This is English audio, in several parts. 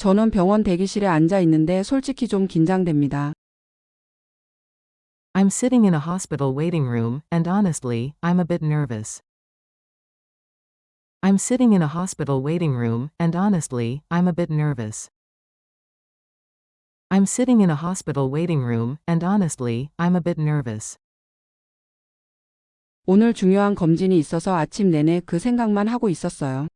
저는 병원 대기실에 앉아 있는데 솔직히 좀 긴장됩니다. I'm sitting in a hospital waiting room, and honestly, I'm a bit nervous. I'm sitting in a hospital waiting room, and honestly, I'm a bit nervous. I'm sitting in a hospital waiting room, and honestly, I'm a bit nervous. 오늘 중요한 검진이 있어서 아침 내내 그 생각만 하고 있었어요.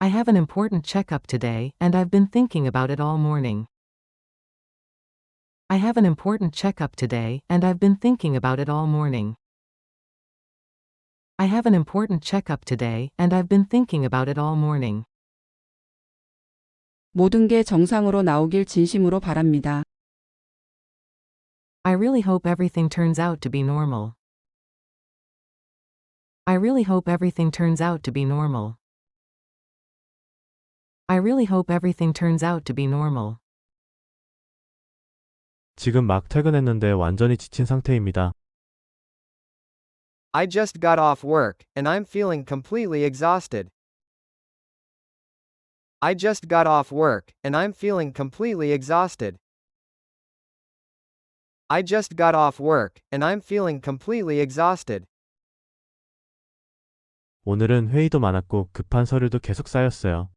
I have an important checkup today, and I've been thinking about it all morning. I have an important checkup today, and I've been thinking about it all morning. I have an important checkup today, and I've been thinking about it all morning. 모든 게 정상으로 나오길 진심으로 바랍니다. I really hope everything turns out to be normal. I really hope everything turns out to be normal. I really hope everything turns out to be normal. 지금 막 퇴근했는데 완전히 지친 상태입니다. I just got off work, and I'm feeling completely exhausted. I just got off work, and I'm feeling completely exhausted. I just got off work, and I'm feeling completely exhausted. 오늘은 회의도 많았고 급한 서류도 계속 쌓였어요.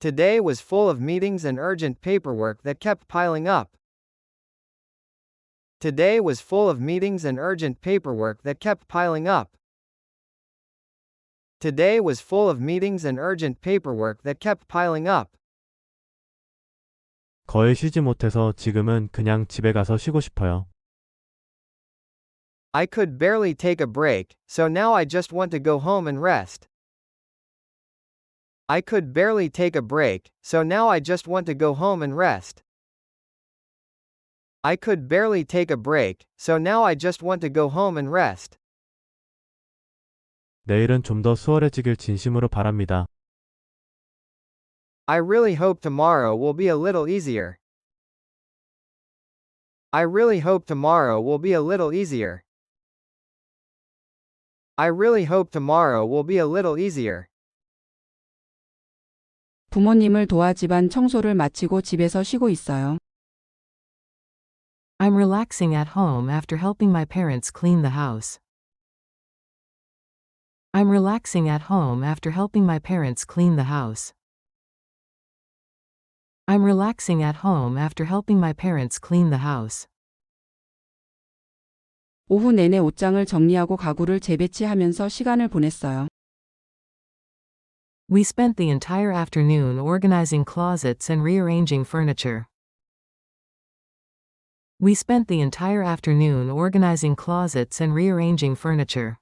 Today was full of meetings and urgent paperwork that kept piling up. Today was full of meetings and urgent paperwork that kept piling up. Today was full of meetings and urgent paperwork that kept piling up. 거의 쉬지 못해서 지금은 그냥 집에 가서 쉬고 싶어요. I could barely take a break, so now I just want to go home and rest. I could barely take a break, so now I just want to go home and rest. I could barely take a break, so now I just want to go home and rest. 내일은 좀 더 수월해지길 진심으로 바랍니다. I really hope tomorrow will be a little easier. I really hope tomorrow will be a little easier. I really hope tomorrow will be a little easier. 부모님을 도와 집안 청소를 마치고 집에서 쉬고 있어요. I'm relaxing at home after helping my parents clean the house. I'm relaxing at home after helping my parents clean the house. I'm relaxing at home after helping my parents clean the house. 오후 내내 옷장을 정리하고 가구를 재배치하면서 시간을 보냈어요. We spent the entire afternoon organizing closets and rearranging furniture. We spent the entire afternoon organizing closets and rearranging furniture.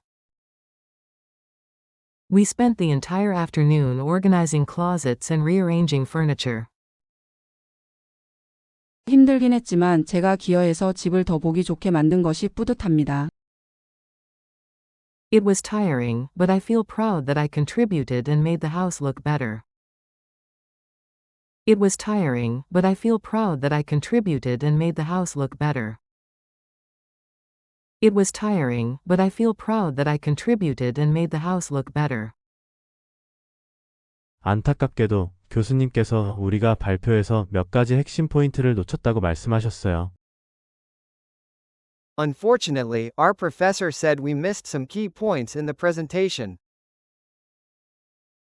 We spent the entire afternoon organizing closets and rearranging furniture. 힘들긴 했지만 제가 기여해서 집을 더 보기 좋게 만든 것이 뿌듯합니다. It was tiring, but I feel proud that I contributed and made the house look better. It was tiring, but I feel proud that I contributed and made the house look better. It was tiring, but I feel proud that I contributed and made the house look better. 안타깝게도 교수님께서 우리가 발표에서 몇 가지 핵심 포인트를 놓쳤다고 말씀하셨어요. Unfortunately, our professor said we missed some key points in the presentation.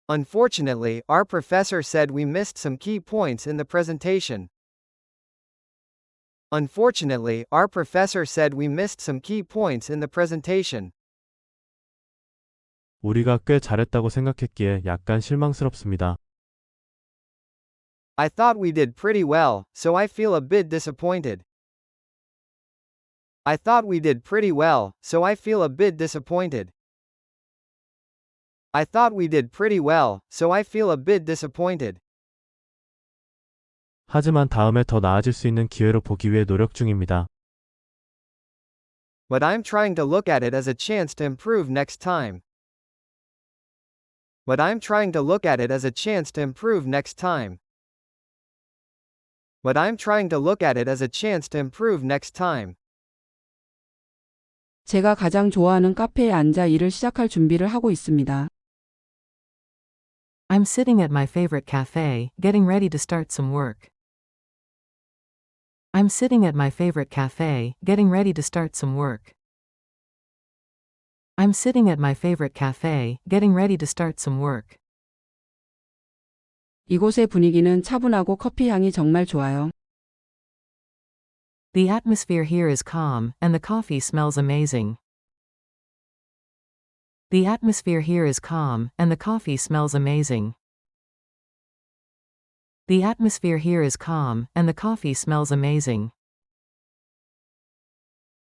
Unfortunately, our professor said we missed some key points in the presentation. Unfortunately, our professor said we missed some key points in the presentation. 우리가 꽤 잘했다고 생각했기에 약간 실망스럽습니다. I thought we did pretty well, so I feel a bit disappointed. I thought we did pretty well, so I feel a bit disappointed. I thought we did pretty well, so I feel a bit disappointed. 하지만 다음에 더 나아질 수 있는 기회로 보기 위해 노력 중입니다. But I'm trying to look at it as a chance to improve next time. But I'm trying to look at it as a chance to improve next time. But I'm trying to look at it as a chance to improve next time. 제가 가장 좋아하는 카페에 앉아 일을 시작할 준비를 하고 있습니다. I'm sitting at my favorite cafe, getting ready to start some work. I'm sitting at my favorite cafe, getting ready to start some work. I'm sitting at my favorite cafe, getting ready to start some work. 이곳의 분위기는 차분하고 커피 향이 정말 좋아요. The atmosphere here is calm, and the coffee smells amazing. The atmosphere here is calm, and the coffee smells amazing. The atmosphere here is calm, and the coffee smells amazing.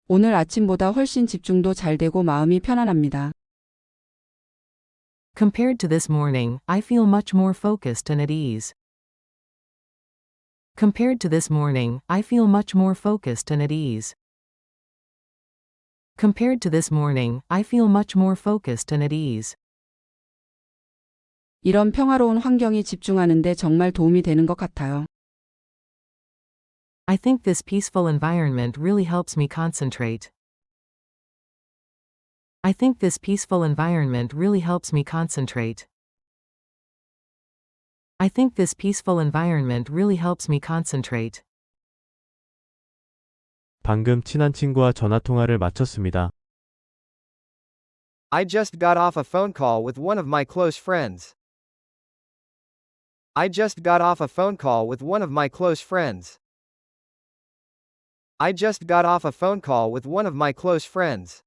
오늘 아침보다 훨씬 집중도 잘 되고 마음이 편안합니다. Compared to this morning, I feel much more focused and at ease. Compared to this morning, I feel much more focused and at ease. Compared to this morning, I feel much more focused and at ease. 이런 평화로운 환경이 집중하는데 정말 도움이 되는 것 같아요. I think this peaceful environment really helps me concentrate. I think this peaceful environment really helps me concentrate. I think this peaceful environment really helps me concentrate. 방금 친한 친구와 전화 통화를 마쳤습니다. I just got off a phone call with one of my close friends. I just got off a phone call with one of my close friends. I just got off a phone call with one of my close friends.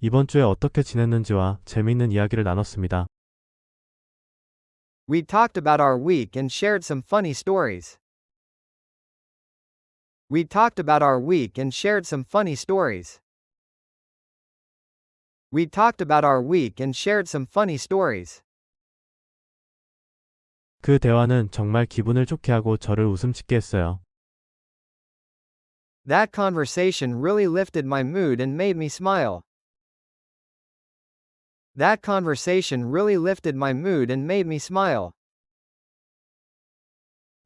이번 주에 어떻게 지냈는지와 재미있는 이야기를 나눴습니다. We talked about our week and shared some funny stories. We talked about our week and shared some funny stories. We talked about our week and shared some funny stories. 그 대화는 정말 기분을 좋게 하고 저를 웃음 짓게 했어요. That conversation really lifted my mood and made me smile. That conversation really lifted my mood and made me smile.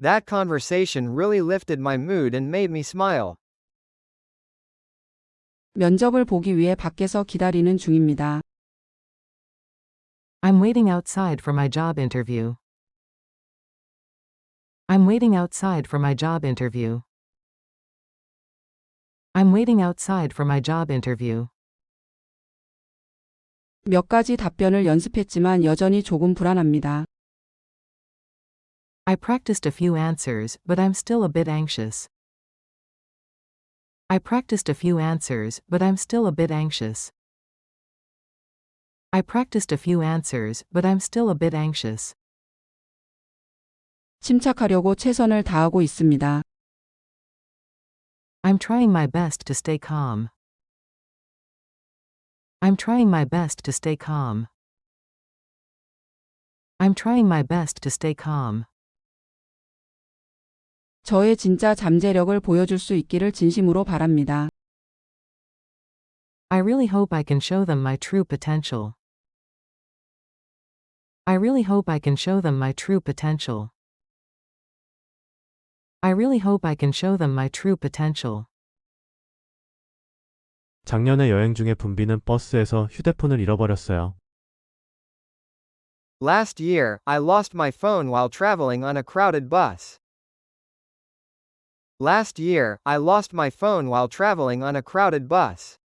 That conversation really lifted my mood and made me smile. 면접을 보기 위해 밖에서 기다리는 중입니다. I'm waiting outside for my job interview. I'm waiting outside for my job interview. I'm waiting outside for my job interview. 몇 가지 답변을 연습했지만 여전히 조금 불안합니다. I practiced a few answers, but I'm still a bit anxious. I practiced a few answers, but I'm still a bit anxious. I practiced a few answers, but I'm still a bit anxious. 침착하려고 최선을 다하고 있습니다. I'm trying my best to stay calm. I'm trying my best to stay calm. I'm trying my best to stay calm. 저의 진짜 잠재력을 보여줄 수 있기를 진심으로 바랍니다. I really hope I can show them my true potential. I really hope I can show them my true potential. I really hope I can show them my true potential. 작년에 여행 중에 분비는 버스에서 휴대폰을 잃어버렸어요. Last year, I lost my phone while traveling on a crowded bus. Last year, I lost my phone while traveling on a crowded bus.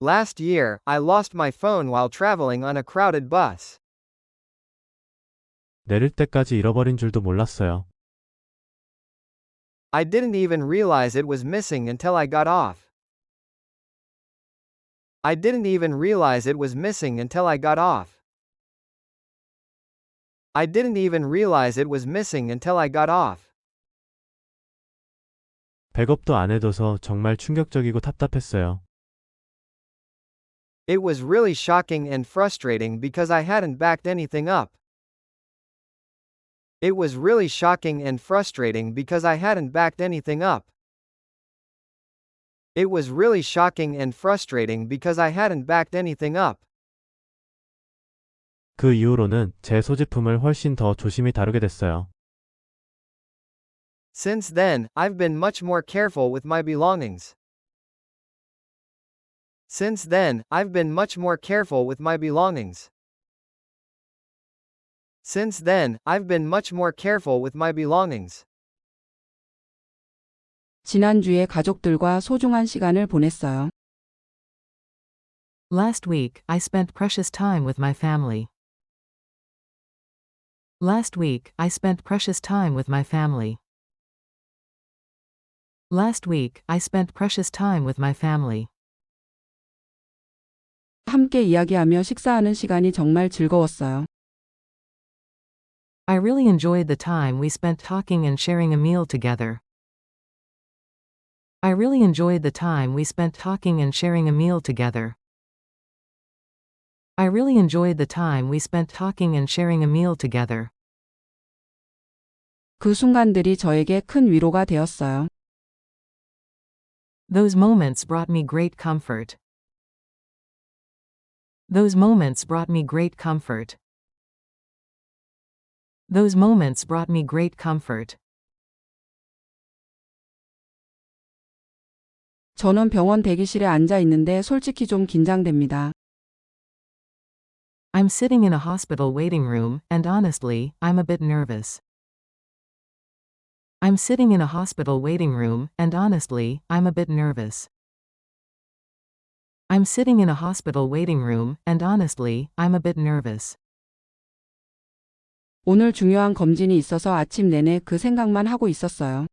Last year, I lost my phone while traveling on a crowded bus. 내릴 때까지 잃어버린 줄도 몰랐어요. I didn't even realize it was missing until I got off. I didn't even realize it was missing until I got off. I didn't even realize it was missing until I got off. 백업도 안 해둬서 정말 충격적이고 답답했어요. It was really shocking and frustrating because I hadn't backed anything up. It was really shocking and frustrating because I hadn't backed anything up. It was really shocking and frustrating because I hadn't backed anything up. 그 이후로는 제 소지품을 훨씬 더 조심히 다루게 됐어요. Since then, I've been much more careful with my belongings. Since then, I've been much more careful with my belongings. Since then, I've been much more careful with my belongings. 지난주에 가족들과 소중한 시간을 보냈어요. Last week, I spent precious time with my family. Last week, I spent precious time with my family. Last week, I spent precious time with my family. 함께 이야기하며 식사하는 시간이 정말 즐거웠어요. I really enjoyed the time we spent talking and sharing a meal together. I really enjoyed the time we spent talking and sharing a meal together. I really enjoyed the time we spent talking and sharing a meal together. 그 순간들이 저에게 큰 위로가 되었어요. Those moments brought me great comfort. Those moments brought me great comfort. Those moments brought me great comfort. 저는 병원 대기실에 앉아 있는데 솔직히 좀 긴장됩니다. I'm sitting in a hospital waiting room, and honestly, I'm a bit nervous. I'm sitting in a hospital waiting room, and honestly, I'm a bit nervous. I'm sitting in a hospital waiting room, and honestly, I'm a bit nervous. 오늘 중요한 검진이 있어서 아침 내내 그 생각만 하고 있었어요.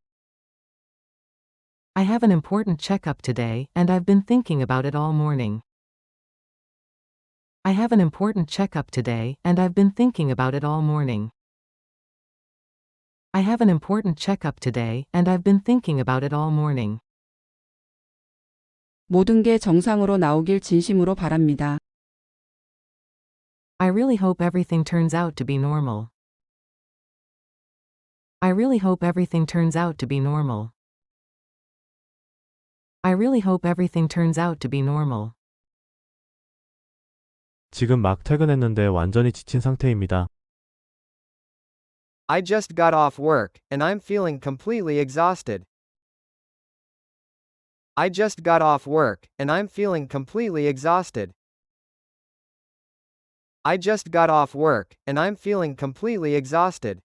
I have an important checkup today, and I've been thinking about it all morning. I have an important checkup today, and I've been thinking about it all morning. I have an important checkup today, and I've been thinking about it all morning. 모든 게 정상으로 나오길 진심으로 바랍니다. I really hope everything turns out to be normal. I really hope everything turns out to be normal. I really hope everything turns out to be normal. 지금 막 퇴근했는데 완전히 지친 상태입니다. I just got off work, and I'm feeling completely exhausted. I just got off work, and I'm feeling completely exhausted. I just got off work, and I'm feeling completely exhausted.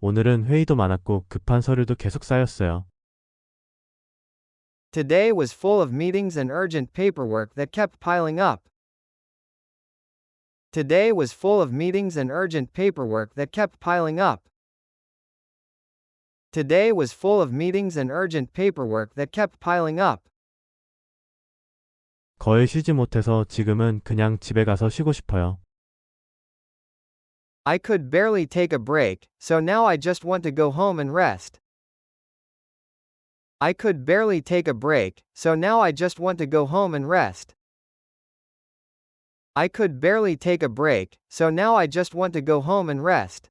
오늘은 회의도 많았고 급한 서류도 계속 쌓였어요. Today was full of meetings and urgent paperwork that kept piling up. Today was full of meetings and urgent paperwork that kept piling up. Today was full of meetings and urgent paperwork that kept piling up. 거의 쉬지 못해서 지금은 그냥 집에 가서 쉬고 싶어요. I could barely take a break, so now I just want to go home and rest. I could barely take a break, so now I just want to go home and rest. I could barely take a break, so now I just want to go home and rest.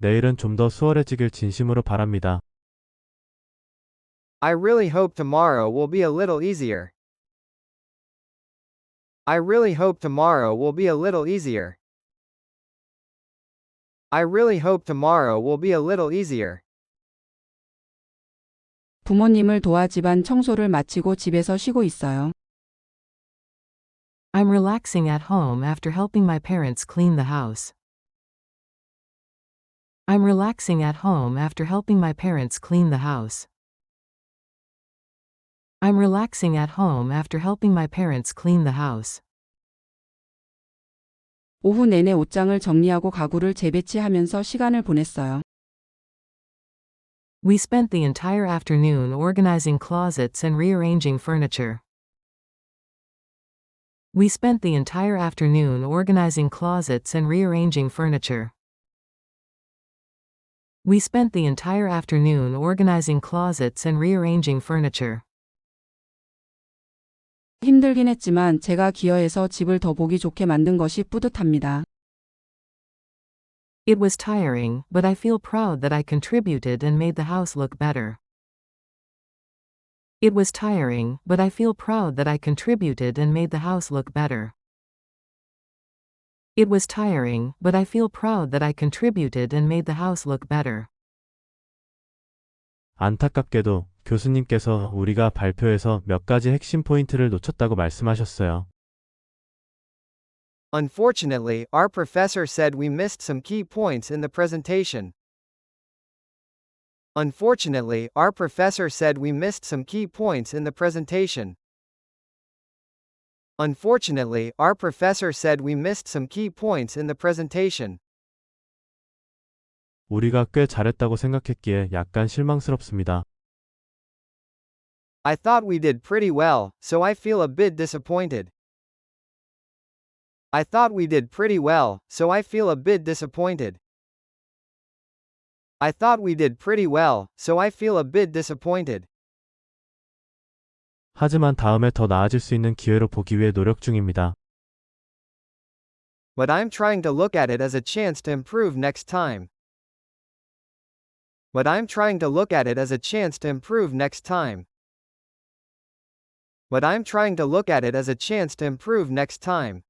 내일은 좀 더 수월해지길 진심으로 바랍니다. I really hope tomorrow will be a little easier. I really hope tomorrow will be a little easier. I really hope tomorrow will be a little easier. 부모님을 도와 집안 청소를 마치고 집에서 쉬고 있어요. I'm relaxing at home after helping my parents clean the house. I'm relaxing at home after helping my parents clean the house. I'm relaxing at home after helping my parents clean the house. 오후 내내 옷장을 정리하고 가구를 재배치하면서 시간을 보냈어요. We spent the entire afternoon organizing closets and rearranging furniture. We spent the entire afternoon organizing closets and rearranging furniture. We spent the entire afternoon organizing closets and rearranging furniture. 힘들긴 했지만 제가 기여해서 집을 더 보기 좋게 만든 것이 뿌듯합니다. It was tiring, but I feel proud that I contributed and made the house look better. It was tiring, but I feel proud that I contributed and made the house look better. It was tiring, but I feel proud that I contributed and made the house look better. 안타깝게도 교수님께서 우리가 발표에서 몇 가지 핵심 포인트를 놓쳤다고 말씀하셨어요. Unfortunately, our professor said we missed some key points in the presentation. Unfortunately, our professor said we missed some key points in the presentation. Unfortunately, our professor said we missed some key points in the presentation. 우리가 꽤 잘했다고 생각했기에 약간 실망스럽습니다. I thought we did pretty well, so I feel a bit disappointed. I thought we did pretty well, so I feel a bit disappointed. I thought we did pretty well, so I feel a bit disappointed. 하지만 다음에 더 나아질 수 있는 기회로 보기 위해 노력 중입니다. But I'm trying to look at it as a chance to improve next time. But I'm trying to look at it as a chance to improve next time. But I'm trying to look at it as a chance to improve next time.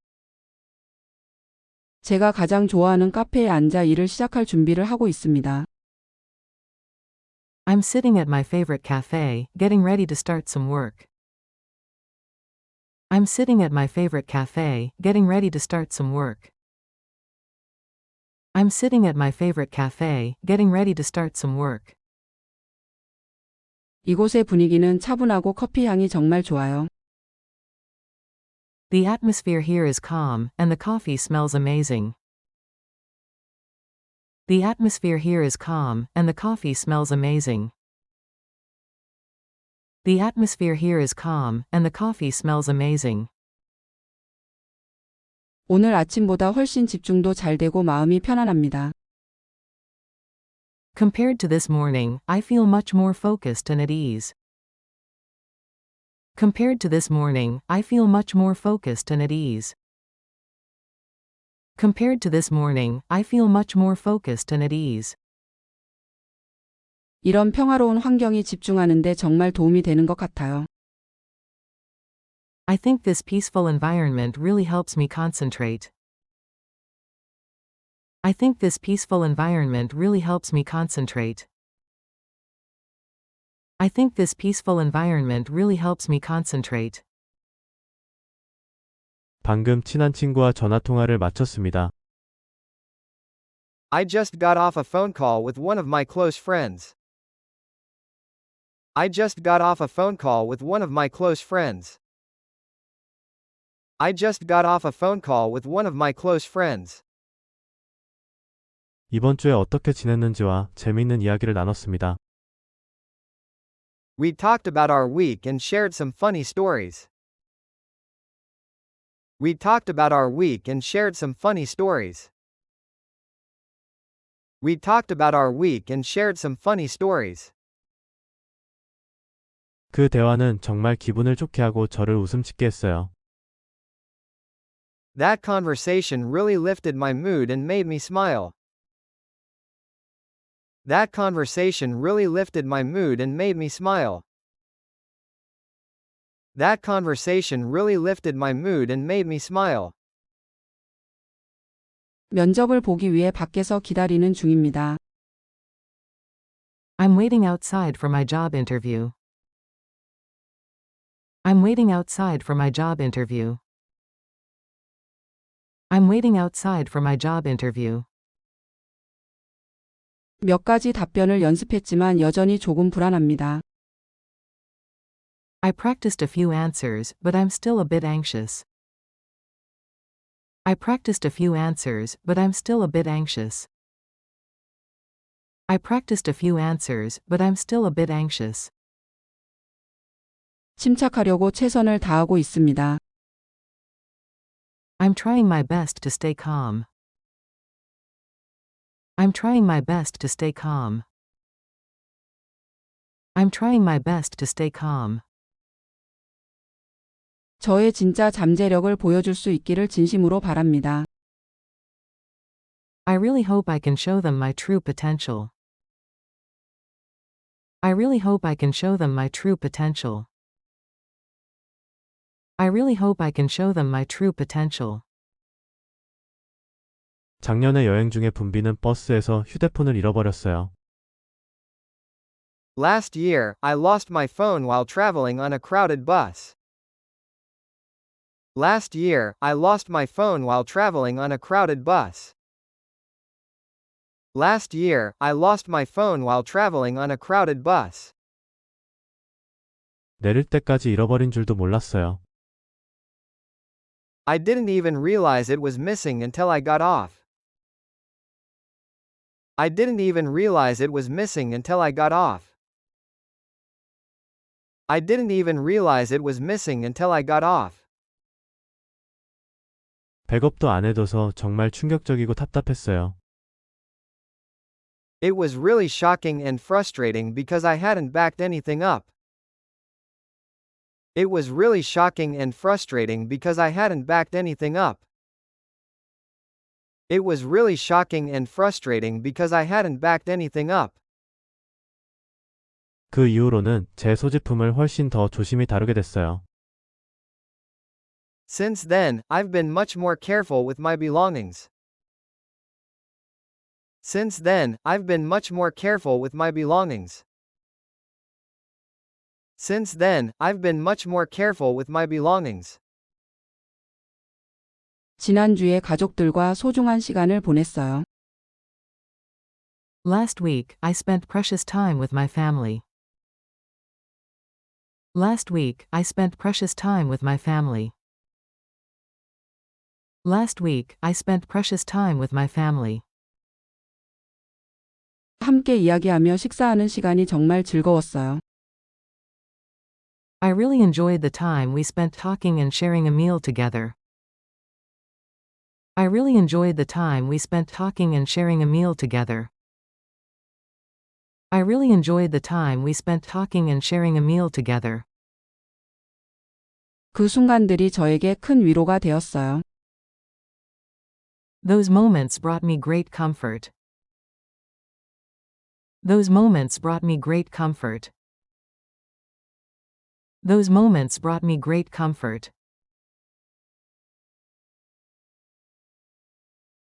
제가 가장 좋아하는 카페에 앉아 일을 시작할 준비를 하고 있습니다. I'm sitting at my favorite cafe, getting ready to start some work. I'm sitting at my favorite cafe, getting ready to start some work. I'm sitting at my favorite cafe, getting ready to start some work. 이곳의 분위기는 차분하고 커피 향이 정말 좋아요. The atmosphere here is calm, and the coffee smells amazing. The atmosphere here is calm, and the coffee smells amazing. The atmosphere here is calm, and the coffee smells amazing. 오늘 아침보다 훨씬 집중도 잘 되고 마음이 편안합니다. Compared to this morning, I feel much more focused and at ease. Compared to this morning, I feel much more focused and at ease. Compared to this morning, I feel much more focused and at ease. 이런 평화로운 환경이 집중하는데 정말 도움이 되는 것 같아요. I think this peaceful environment really helps me concentrate. I think this peaceful environment really helps me concentrate. I think this peaceful environment really helps me concentrate. 방금 친한 친구와 전화 통화를 마쳤습니다. I just got off a phone call with one of my close friends. I just got off a phone call with one of my close friends. I just got off a phone call with one of my close friends. 이번 주에 어떻게 지냈는지와 재미있는 이야기를 나눴습니다. We talked about our week and shared some funny stories. We talked about our week and shared some funny stories. We talked about our week and shared some funny stories. 그 대화는 정말 기분을 좋게 하고 저를 웃음짓게 했어요. That conversation really lifted my mood and made me smile. That conversation really lifted my mood and made me smile. That conversation really lifted my mood and made me smile. 면접을 보기 위해 밖에서 기다리는 중입니다. I'm waiting outside for my job interview. I'm waiting outside for my job interview. I'm waiting outside for my job interview. 몇 가지 답변을 연습했지만 여전히 조금 불안합니다. I practiced a few answers, but I'm still a bit anxious. I practiced a few answers, but I'm still a bit anxious. I practiced a few answers, but I'm still a bit anxious. 침착하려고 최선을 다하고 있습니다. I'm trying my best to stay calm. I'm trying my best to stay calm. I'm trying my best to stay calm. 저의 진짜 잠재력을 보여줄 수 있기를 진심으로 바랍니다. I really hope I can show them my true potential. I really hope I can show them my true potential. I really hope I can show them my true potential. 작년에 여행 중에 분비는 버스에서 휴대폰을 잃어버렸어요. Last year, I lost my phone while traveling on a crowded bus. Last year, I lost my phone while traveling on a crowded bus. Last year, I lost my phone while traveling on a crowded bus. 내릴 때까지 잃어버린 줄도 몰랐어요. I didn't even realize it was missing until I got off. I didn't even realize it was missing until I got off. I didn't even realize it was missing until I got off. 백업도 안 해둬서 정말 충격적이고 답답했어요. It was really shocking and frustrating because I hadn't backed anything up. It was really shocking and frustrating because I hadn't backed anything up. It was really shocking and frustrating because I hadn't backed anything up. 그 이후로는 제 소지품을 훨씬 더 조심히 다루게 됐어요. Since then, I've been much more careful with my belongings. Since then, I've been much more careful with my belongings. Since then, I've been much more careful with my belongings. 지난주에 가족들과 소중한 시간을 보냈어요. Last week, I spent precious time with my family. Last week, I spent precious time with my family. Last week, I spent precious time with my family. 함께 이야기하며 식사하는 시간이 정말 즐거웠어요. I really enjoyed the time we spent talking and sharing a meal together. I really enjoyed the time we spent talking and sharing a meal together. I really enjoyed the time we spent talking and sharing a meal together. 그 순간들이 저에게 큰 위로가 되었어요. Those moments brought me great comfort. Those moments brought me great comfort. Those moments brought me great comfort.